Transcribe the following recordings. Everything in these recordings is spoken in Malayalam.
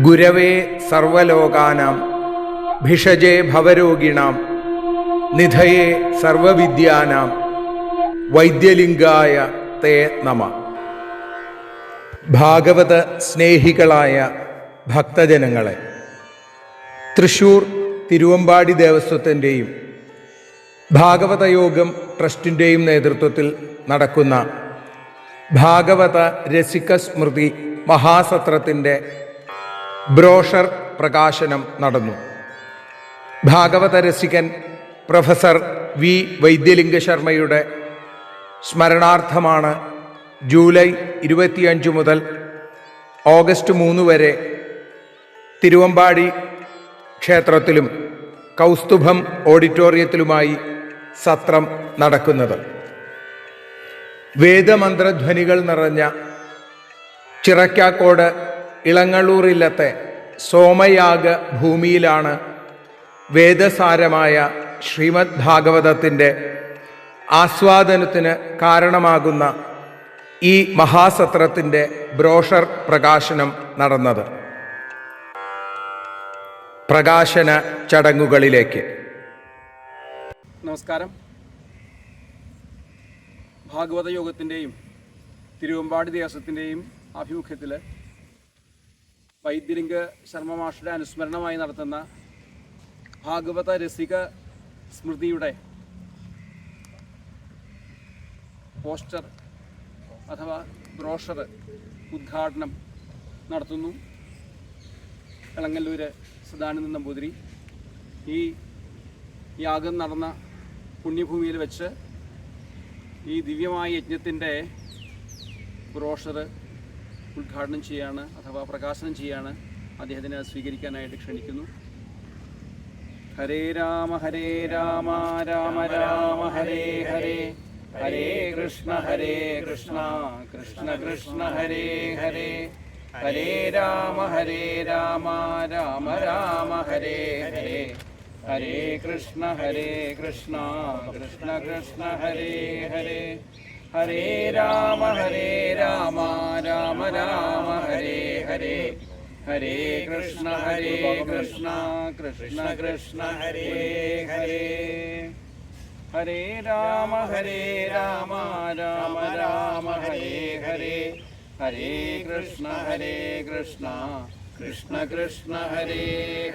ഗുരവേ സർവലോകാനാം ഭിഷജേ ഭവരോഗിണാം നിധയേ സർവവിദ്യാനാം വൈദ്യലിംഗായ തേ നമ. ഭാഗവത സ്നേഹികളായ ഭക്തജനങ്ങളെ തൃശൂർ തിരുവമ്പാടി ദേവസ്വത്തിന്റെയും ഭാഗവതയോഗം ട്രസ്റ്റിന്റെയും നേതൃത്വത്തിൽ നടക്കുന്ന ഭാഗവത രസിക സ്മൃതി മഹാസത്രത്തിന്റെ ബ്രോഷർ പ്രകാശനം നടന്നു. ഭാഗവത രസികൻ പ്രൊഫസർ വി വൈദ്യലിംഗ ശർമ്മയുടെ സ്മരണാർത്ഥമാണ് ജൂലൈ ഇരുപത്തിയഞ്ച് മുതൽ ഓഗസ്റ്റ് മൂന്ന് വരെ തിരുവമ്പാടി ക്ഷേത്രത്തിലും കൗസ്തുഭം ഓഡിറ്റോറിയത്തിലുമായി സത്രം നടക്കുന്നത്. വേദമന്ത്രധ്വനികൾ നിറഞ്ഞ ചിറക്കാക്കോട് ഇളങ്ങള്ളൂരില്ലത്തെ സോമയാഗ ഭൂമിയിലാണ് വേദസാരമായ ശ്രീമദ് ഭാഗവതത്തിന്റെ ആസ്വാദനത്തിന് കാരണമാകുന്ന ഈ മഹാസത്രത്തിന്റെ ബ്രോഷർ പ്രകാശനം നടന്നത്. പ്രകാശന ചടങ്ങുകളിലേക്ക്. നമസ്കാരം. ഭാഗവത യോഗത്തിന്റെയും തിരുവമ്പാടി ദേവസ്വത്തിന്റെയും ആഭിമുഖ്യത്തിൽ വൈദ്യലിംഗ ശർമ്മ മാഷയുടെ അനുസ്മരണമായി നടത്തുന്ന ഭാഗവത രസിക സ്മൃതിയുടെ പോസ്റ്റർ അഥവാ ബ്രോഷർ ഉദ്ഘാടനം നടത്തുന്നു. ഇളങ്ങല്ലൂര് സദാനന്ദ നമ്പൂതിരി. ഈ യാഗം നടന്ന പുണ്യഭൂമിയിൽ വെച്ച് ഈ ദിവ്യമായ യജ്ഞത്തിന്റെ ബ്രോഷർ ഉദ്ഘാടനം ചെയ്യാണ് അഥവാ പ്രകാശനം ചെയ്യാണ്. അദ്ദേഹത്തിനെ സ്വീകരിക്കാനായിട്ട് ക്ഷണിക്കുന്നു. ഹരേ രാമ ഹരേ രാമ രാമ രാമ ഹരേ ഹരേ. ഹരേ കൃഷ്ണ ഹരേ കൃഷ്ണ. കൃഷ്ണ കൃഷ്ണ ഹരേ ഹരേ. ഹരേ രാമ ഹരേ രാമ രാമ രാമ ഹരേ ഹരേ. ഹരേ കൃഷ്ണ ഹരേ കൃഷ്ണ. കൃഷ്ണ കൃഷ്ണ ഹരേ ഹരേ. ഹരേ രാമ ഹരേ രാമ രാമ രാമ ഹരേ ഹരേ. ഹരേ കൃഷ്ണ ഹരേ കൃഷ്ണ കൃഷ്ണ കൃഷ്ണ ഹരേ ഹരേ. ഹരേ രാമ ഹരേ രാമ രാമ രാമ ഹരേ ഹരേ. ഹരേ കൃഷ്ണ ഹരേ കൃഷ്ണ കൃഷ്ണ കൃഷ്ണ ഹരേ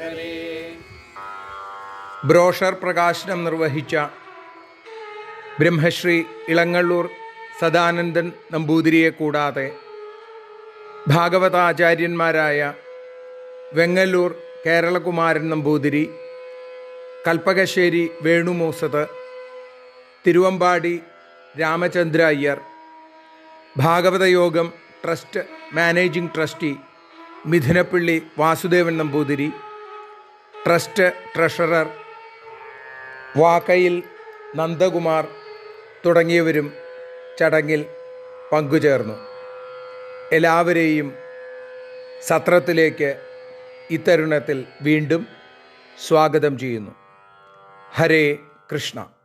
ഹരേ. ബ്രോഷർ പ്രകാശനം നിർവഹിച്ച ബ്രഹ്മശ്രീ ഇളങ്ങള്ളൂർ സദാനന്ദൻ നമ്പൂതിരിയെ കൂടാതെ ഭാഗവതാചാര്യന്മാരായ Vengallur Keralakumaran Namboothiri Kalpakassery Venumoosath Thiruvambadi Ramachandra Iyer Bhagavathayogam trust managing trustee Midhunappally Vasudevan Namboothiri trust treasurer Vakkayil Nandakumar തുടങ്ങിയവരും ചടങ്ങിൽ പങ്കുചേർന്നു. എല്ലാവരെയും സത്രത്തിലേക്ക് ഇത്തരുണത്തിൽ വീണ്ടും സ്വാഗതം ചെയ്യുന്നു. ഹരേ കൃഷ്ണ.